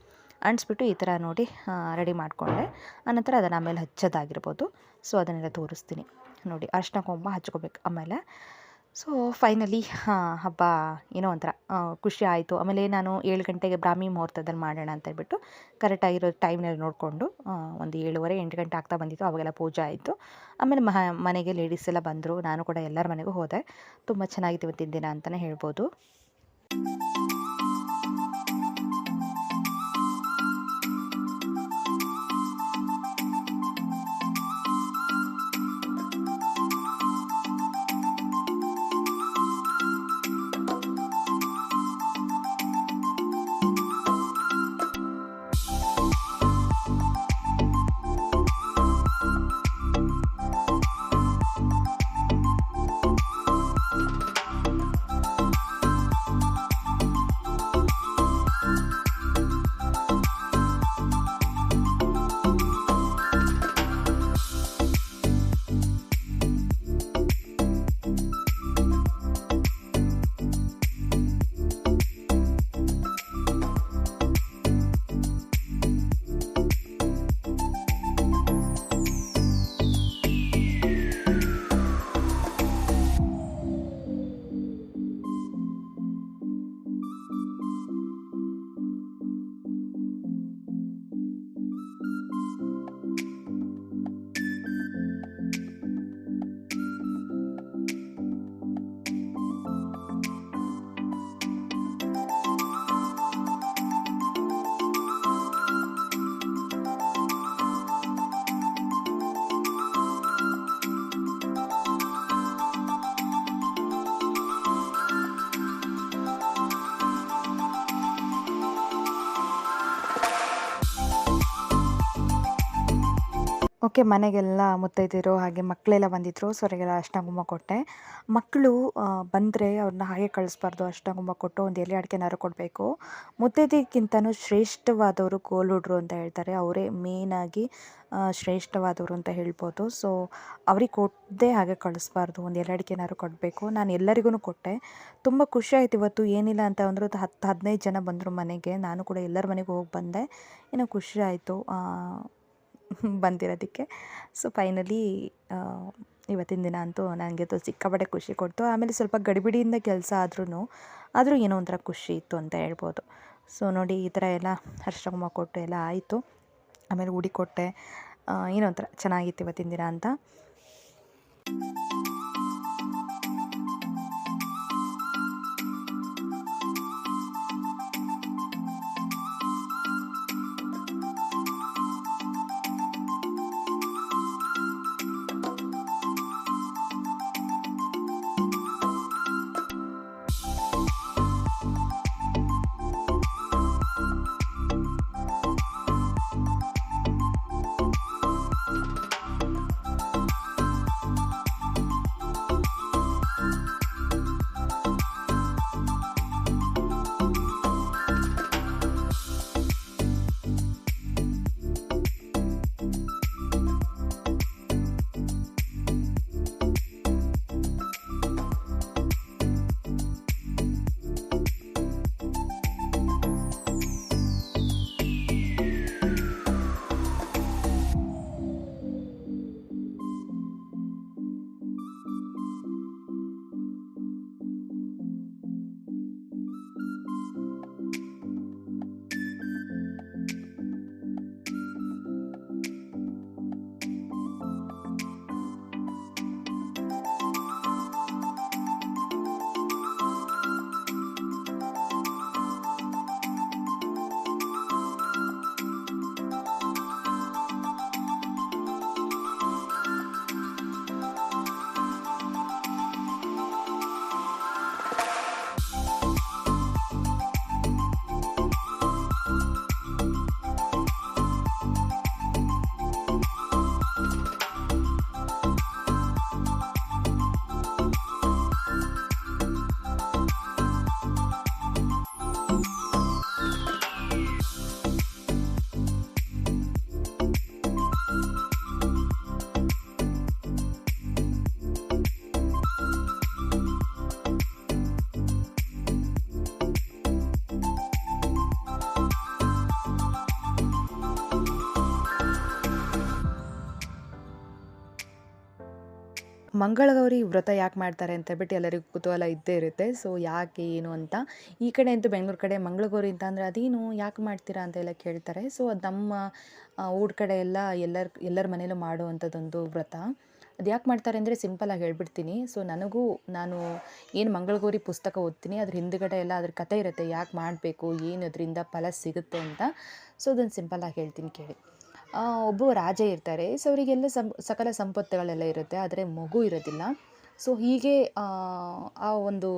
ಅಂಟಿಸ್ಬಿಟ್ಟು ಈ ಥರ ನೋಡಿ ರೆಡಿ ಮಾಡಿಕೊಂಡೆ. ಆನಂತರ ಅದನ್ನು ಆಮೇಲೆ ಹಚ್ಚೋದಾಗಿರ್ಬೋದು. ಸೊ, ಅದನ್ನೆಲ್ಲ ತೋರಿಸ್ತೀನಿ. ನೋಡಿ ಅರಿಶಿನ ಕುಂಕುಮ ಹಚ್ಕೋಬೇಕು. ಆಮೇಲೆ ಸೊ ಫೈನಲಿ ಹಬ್ಬ, ಏನೋ ಒಂಥರ ಖುಷಿ ಆಯಿತು. ಆಮೇಲೆ ನಾನು ಏಳು ಗಂಟೆಗೆ ಬ್ರಾಹ್ಮಿ ಮುಹೂರ್ತದಲ್ಲಿ ಮಾಡೋಣ ಅಂತ ಹೇಳ್ಬಿಟ್ಟು ಕರೆಕ್ಟಾಗಿರೋ ಟೈಮ್ನಲ್ಲಿ ನೋಡಿಕೊಂಡು ಒಂದು ಏಳುವರೆ, ಎಂಟು ಗಂಟೆ ಆಗ್ತಾ ಬಂದಿತ್ತು, ಅವಾಗೆಲ್ಲ ಪೂಜೆ ಆಯಿತು. ಆಮೇಲೆ ಮಹ, ಮನೆಗೆ ಲೇಡೀಸ್ ಎಲ್ಲ ಬಂದರು. ನಾನು ಕೂಡ ಎಲ್ಲರ ಮನೆಗೂ ಹೋದೆ. ತುಂಬ ಚೆನ್ನಾಗಿತ್ತು ಇವತ್ತಿನ ದಿನ ಅಂತಲೇ ಹೇಳ್ಬೋದು. ಓಕೆ, ಮನೆಗೆಲ್ಲ ಮುತ್ತೈದೆಯರು ಹಾಗೆ ಮಕ್ಕಳೆಲ್ಲ ಬಂದಿದ್ದರು ಸೊ ಅವರಿಗೆಲ್ಲ ಅಷ್ಟಾಂಗುಮ ಕೊಟ್ಟೆ. ಮಕ್ಕಳು ಬಂದರೆ ಅವ್ರನ್ನ ಹಾಗೆ ಕಳಿಸ್ಬಾರ್ದು ಅಷ್ಟಾಂಗುಮ ಕೊಟ್ಟು ಒಂದು ಎಲೆ ಅಡಿಕೆನಾರು ಕೊಡಬೇಕು. ಮುತ್ತೈದೆಗಿಂತನೂ ಶ್ರೇಷ್ಠವಾದವರು ಕೋಲುಡ್ರು ಅಂತ ಹೇಳ್ತಾರೆ. ಅವರೇ ಮೇನಾಗಿ ಶ್ರೇಷ್ಠವಾದವರು ಅಂತ ಹೇಳ್ಬೋದು. ಸೊ ಅವ್ರಿಗೆ ಕೊಡದೆ ಹಾಗೆ ಕಳಿಸ್ಬಾರ್ದು, ಒಂದು ಎಲೆ ಅಡಿಕೆನಾದ್ರು ಕೊಡಬೇಕು. ನಾನು ಎಲ್ಲರಿಗೂ ಕೊಟ್ಟೆ. ತುಂಬ ಖುಷಿ ಆಯ್ತು ಇವತ್ತು, ಏನಿಲ್ಲ ಅಂತ ಅಂದ್ರೆ ಹತ್ತು, ಹದಿನೈದು ಜನ ಬಂದರು ಮನೆಗೆ. ನಾನು ಕೂಡ ಎಲ್ಲರ ಮನೆಗೆ ಹೋಗಿ ಬಂದೆ. ಏನೋ ಖುಷಿ ಆಯಿತು. ಬಂದಿರೋದಕ್ಕೆ. ಸೊ ಫೈನಲಿ ಇವತ್ತಿನ ದಿನ ಅಂತೂ ನನಗೆ ಅದು ಸಿಕ್ಕಾಪಟ್ಟೆ ಖುಷಿ ಕೊಡ್ತು. ಆಮೇಲೆ ಸ್ವಲ್ಪ ಗಡಿಬಿಡಿಯಿಂದ ಕೆಲಸ ಆದ್ರೂ ಆದರೂ ಏನೋ ಒಂಥರ ಖುಷಿ ಇತ್ತು ಅಂತ ಹೇಳ್ಬೋದು. ಸೊ ನೋಡಿ ಈ ಥರ ಎಲ್ಲ ಹರ್ಷಕುಮ ಕೊಟ್ಟು ಎಲ್ಲ ಆಯಿತು. ಆಮೇಲೆ ಉಡಿ ಕೊಟ್ಟೆ. ಏನೋ ಒಂಥರ ಚೆನ್ನಾಗಿತ್ತು ಇವತ್ತಿನ ದಿನ ಅಂತ. ಮಂಗಳಗೌರಿ ವ್ರತ ಯಾಕೆ ಮಾಡ್ತಾರೆ ಅಂತ ಹೇಳ್ಬಿಟ್ಟು ಎಲ್ಲರಿಗೂ ಕುತೂಹಲ ಇದ್ದೇ ಇರುತ್ತೆ. ಸೊ ಯಾಕೆ, ಏನು ಅಂತ. ಈ ಕಡೆ ಅಂತೂ ಬೆಂಗಳೂರು ಕಡೆ ಮಂಗಳಗೌರಿ ಅಂತ ಅಂದರೆ ಅದೇನು ಯಾಕೆ ಮಾಡ್ತೀರಾ ಅಂತ ಎಲ್ಲ ಕೇಳ್ತಾರೆ. ಸೊ ಅದು ನಮ್ಮ ಊರ ಕಡೆ ಎಲ್ಲ ಎಲ್ಲರ ಎಲ್ಲರ ಮನೇಲೂ ಮಾಡುವಂಥದ್ದೊಂದು ವ್ರತ. ಅದು ಯಾಕೆ ಮಾಡ್ತಾರೆ ಅಂದರೆ ಸಿಂಪಲಾಗಿ ಹೇಳ್ಬಿಡ್ತೀನಿ. ಸೊ ನನಗೂ, ನಾನು ಏನು ಮಂಗಳಗೌರಿ ಪುಸ್ತಕ ಓದ್ತೀನಿ, ಅದ್ರ ಹಿಂದುಗಡೆ ಎಲ್ಲ ಅದ್ರ ಕತೆ ಇರುತ್ತೆ, ಯಾಕೆ ಮಾಡಬೇಕು, ಏನು ಅದರಿಂದ ಫಲ ಸಿಗುತ್ತೆ ಅಂತ. ಸೊ ಅದನ್ನು ಸಿಂಪಲಾಗಿ ಹೇಳ್ತೀನಿ ಕೇಳಿ. ಒಬ್ಬ ರಾಜ ಇರ್ತಾರೆ. ಸೊ ಅವರಿಗೆಲ್ಲ ಸಂ ಸಕಲ ಸಂಪತ್ತುಗಳೆಲ್ಲ ಇರುತ್ತೆ. ಆದರೆ ಮಗು ಇರೋದಿಲ್ಲ. ಸೊ ಹೀಗೆ ಆ, ಒಂದು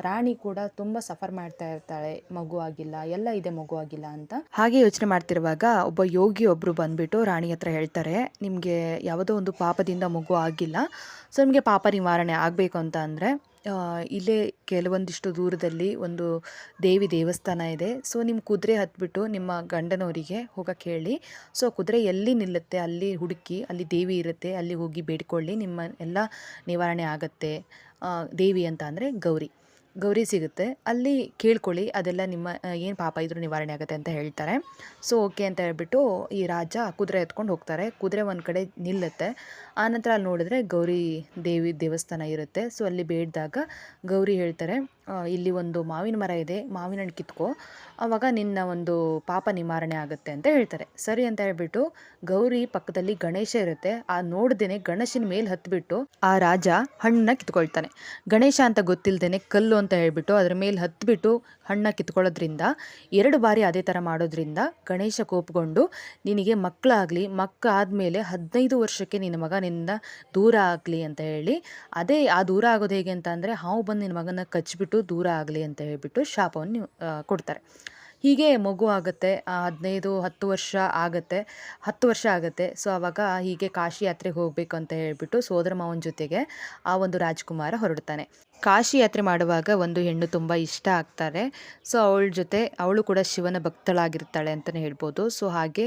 ರಾಣಿ ಕೂಡ ತುಂಬ ಸಫರ್ ಮಾಡ್ತಾ ಇರ್ತಾಳೆ. ಮಗು ಆಗಿಲ್ಲ ಎಲ್ಲ ಇದೆ ಮಗು ಆಗಿಲ್ಲ ಅಂತ. ಹಾಗೆ ಯೋಚನೆ ಮಾಡ್ತಿರುವಾಗ ಒಬ್ಬ ಯೋಗಿ ಒಬ್ಬರು ಬಂದ್ಬಿಟ್ಟು ರಾಣಿ ಹತ್ರ ಹೇಳ್ತಾರೆ ನಿಮಗೆ ಯಾವುದೋ ಒಂದು ಪಾಪದಿಂದ ಮಗು ಆಗಿಲ್ಲ. ಸೊ ನಿಮಗೆ ಪಾಪ ನಿವಾರಣೆ ಆಗಬೇಕು ಅಂತ ಅಂದರೆ ಇಲ್ಲೇ ಕೆಲವೊಂದಿಷ್ಟು ದೂರದಲ್ಲಿ ಒಂದು ದೇವಿ ದೇವಸ್ಥಾನ ಇದೆ. ಸೊ ನಿಮ್ಮ ಕುದುರೆ ಹತ್ಬಿಟ್ಟು ನಿಮ್ಮ ಗಂಡನವರಿಗೆ ಹೋಗಕ್ಕೆ ಹೇಳಿ. ಸೊ ಕುದುರೆ ಎಲ್ಲಿ ನಿಲ್ಲುತ್ತೆ, ಅಲ್ಲಿ ಹುಡುಕಿ, ಅಲ್ಲಿ ದೇವಿ ಇರುತ್ತೆ, ಅಲ್ಲಿ ಹೋಗಿ ಬೇಡಿಕೊಳ್ಳಿ, ನಿಮ್ಮ ಎಲ್ಲ ನಿವಾರಣೆ ಆಗುತ್ತೆ ದೇವಿ ಅಂತ ಅಂದರೆ ಗೌರಿ. ಗೌರಿ ಸಿಗುತ್ತೆ. ಅಲ್ಲಿ ಕೇಳ್ಕೊಳ್ಳಿ, ಅದೆಲ್ಲ ನಿಮ್ಮ ಏನು ಪಾಪ ಇದ್ರೂ ನಿವಾರಣೆ ಆಗುತ್ತೆ ಅಂತ ಹೇಳ್ತಾರೆ. ಸೊ ಓಕೆ ಅಂತ ಹೇಳ್ಬಿಟ್ಟು ಈ ರಾಜ ಕುದುರೆ ಎತ್ಕೊಂಡು ಹೋಗ್ತಾರೆ. ಕುದುರೆ ಒಂದು ಕಡೆ ನಿಲ್ಲುತ್ತೆ. ಆನಂತರ ಅಲ್ಲಿ ನೋಡಿದ್ರೆ ಗೌರಿ ದೇವಿ ದೇವಸ್ಥಾನ ಇರುತ್ತೆ. ಸೊ ಅಲ್ಲಿ ಬೇಡಿದಾಗ ಗೌರಿ ಹೇಳ್ತಾರೆ ಇಲ್ಲಿ ಒಂದು ಮಾವಿನ ಮರ ಇದೆ, ಮಾವಿನ ಹಣ್ಣು ಕಿತ್ಕೋ. ಆವಾಗ ನಿನ್ನ ಒಂದು ಪಾಪ ನಿವಾರಣೆ ಆಗುತ್ತೆ ಅಂತ ಹೇಳ್ತಾರೆ. ಸರಿ ಅಂತ ಹೇಳ್ಬಿಟ್ಟು ಗೌರಿ ಪಕ್ಕದಲ್ಲಿ ಗಣೇಶ ಇರುತ್ತೆ. ಆ ನೋಡ್ದೇನೆ ಗಣೇಶನ ಮೇಲೆ ಹತ್ಬಿಟ್ಟು ಆ ರಾಜ ಹಣ್ಣನ್ನ ಕಿತ್ಕೊಳ್ತಾನೆ. ಗಣೇಶ ಅಂತ ಗೊತ್ತಿಲ್ದೇನೆ ಕಲ್ಲು ಅಂತ ಹೇಳ್ಬಿಟ್ಟು ಅದ್ರ ಮೇಲೆ ಹತ್ಬಿಟ್ಟು ಹಣ್ಣ ಕಿತ್ಕೊಳ್ಳೋದ್ರಿಂದ, ಎರಡು ಬಾರಿ ಅದೇ ಥರ ಮಾಡೋದ್ರಿಂದ ಗಣೇಶ ಕೋಪಗೊಂಡು ನಿನಗೆ ಮಕ್ಕಳಾಗಲಿ ಮಕ್ಕ ಆದಮೇಲೆ ಹದಿನೈದು ವರ್ಷಕ್ಕೆ ನಿನ್ನ ಮಗ ನಿನ್ನ ದೂರ ಆಗಲಿ ಅಂತ ಹೇಳಿ, ಅದೇ ಆ ದೂರ ಆಗೋದು ಹೇಗೆ ಅಂತ ಅಂದರೆ ಹಾವು ಬಂದು ನಿನ್ನ ಮಗನ ಕಚ್ಚಿಬಿಟ್ಟು ದೂರ ಆಗಲಿ ಅಂತ ಹೇಳಿಬಿಟ್ಟು ಶಾಪವನ್ನು ಕೊಡ್ತಾರೆ. ಹೀಗೆ ಮಗು ಆಗುತ್ತೆ ಹದಿನೈದು, ಹತ್ತು ವರ್ಷ ಆಗುತ್ತೆ, ಹತ್ತು ವರ್ಷ ಆಗುತ್ತೆ. ಸೊ ಆವಾಗ ಹೀಗೆ ಕಾಶಿ ಯಾತ್ರೆಗೆ ಹೋಗಬೇಕು ಅಂತ ಹೇಳಿಬಿಟ್ಟು ಸೋದರ ಮಾವನ ಜೊತೆಗೆ ಆ ಒಂದು ರಾಜ್ಕುಮಾರ ಹೊರಡ್ತಾನೆ. ಕಾಶಿ ಯಾತ್ರೆ ಮಾಡುವಾಗ ಒಂದು ಹೆಣ್ಣು ತುಂಬ ಇಷ್ಟ ಆಗ್ತಾರೆ. ಸೊ ಅವಳ ಜೊತೆ ಅವಳು ಕೂಡ ಶಿವನ ಭಕ್ತಳಾಗಿರ್ತಾಳೆ ಅಂತಲೇ ಹೇಳ್ಬೋದು. ಸೊ ಹಾಗೆ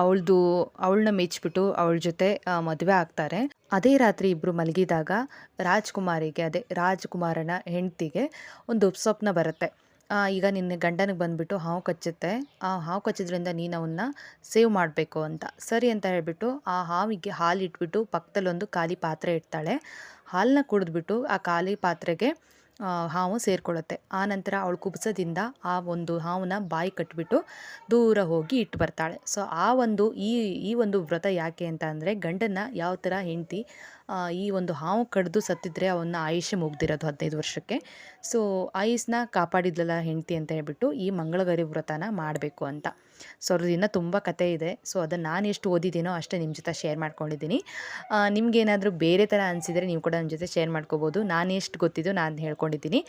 ಅವಳದು, ಅವಳನ್ನ ಮೆಚ್ಚಿಬಿಟ್ಟು ಅವಳ ಜೊತೆ ಮದುವೆ ಆಗ್ತಾರೆ. ಅದೇ ರಾತ್ರಿ ಇಬ್ಬರು ಮಲಗಿದಾಗ ರಾಜ್ಕುಮಾರಿಗೆ, ಅದೇ ರಾಜ್ಕುಮಾರನ ಹೆಂಡತಿಗೆ ಒಂದು ಸ್ವಪ್ನ ಬರುತ್ತೆ. ಈಗ ನಿನ್ನ ಗಂಡನಿಗೆ ಬಂದುಬಿಟ್ಟು ಹಾವು ಕಚ್ಚುತ್ತೆ. ಆ ಹಾವು ಕಚ್ಚಿದ್ರಿಂದ ನೀನು ಅವನ್ನ ಸೇವ್ ಮಾಡಬೇಕು ಅಂತ. ಸರಿ ಅಂತ ಹೇಳಿಬಿಟ್ಟು ಆ ಹಾವಿಗೆ ಹಾಲು ಇಟ್ಬಿಟ್ಟು ಪಕ್ಕದಲ್ಲೊಂದು ಖಾಲಿ ಪಾತ್ರೆ ಇಡ್ತಾಳೆ. ಹಾಲನ್ನ ಕುಡಿದ್ಬಿಟ್ಟು ಆ ಖಾಲಿ ಪಾತ್ರೆಗೆ ಹಾವು ಸೇರಿಕೊಳ್ಳುತ್ತೆ. ಆ ನಂತರ ಅವಳು ಕುಬ್ಸದಿಂದ ಆ ಒಂದು ಹಾವನ್ನ ಬಾಯಿ ಕಟ್ಬಿಟ್ಟು ದೂರ ಹೋಗಿ ಇಟ್ಟು ಬರ್ತಾಳೆ. ಸೊ ಆ ಒಂದು ಈ ಈ ಒಂದು ವ್ರತ ಯಾಕೆ ಅಂತ ಅಂದರೆ ಗಂಡನ ಯಾವ ಥರ ಹೆಂಡತಿ ಈ ಒಂದು ಹಾವು ಕಡ್ದು ಸತ್ತಿದ್ರೆ ಅವನ್ನ ಆಯುಷ್ಯ ಮುಗ್ದಿರೋದು ಹದಿನೈದು ವರ್ಷಕ್ಕೆ. ಸೊ ಆಯುಸ್ನ ಕಾಪಾಡಿದ್ಲಲ್ಲ ಹೆಂಡತಿ ಅಂತ ಹೇಳ್ಬಿಟ್ಟು ಈ ಮಂಗಳಗರಿ ವ್ರತನ ಮಾಡಬೇಕು ಅಂತ. ಸೊ ಅದ್ರದ್ದು ಇನ್ನೂ ತುಂಬ ಕತೆ ಇದೆ. ಸೊ ಅದನ್ನು ನಾನು ಎಷ್ಟು ಓದಿದ್ದೀನೋ ಅಷ್ಟೇ ನಿಮ್ಮ ಜೊತೆ ಶೇರ್ ಮಾಡ್ಕೊಂಡಿದ್ದೀನಿ. ನಿಮಗೇನಾದರೂ ಬೇರೆ ಥರ ಅನಿಸಿದರೆ ನೀವು ಕೂಡ ನನ್ನ ಜೊತೆ ಶೇರ್ ಮಾಡ್ಕೋಬೋದು. ನಾನು ಎಷ್ಟು ಗೊತ್ತಿದ್ದು ನಾನು ಹೇಳ್ಕೊಂಡಿದ್ದೀನಿ.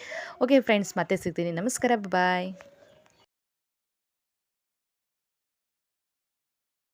ಓಕೆ ಫ್ರೆಂಡ್ಸ್ ಮತ್ತೆ ಸಿಗ್ತೀನಿ. ನಮಸ್ಕಾರ ಬಾಯ್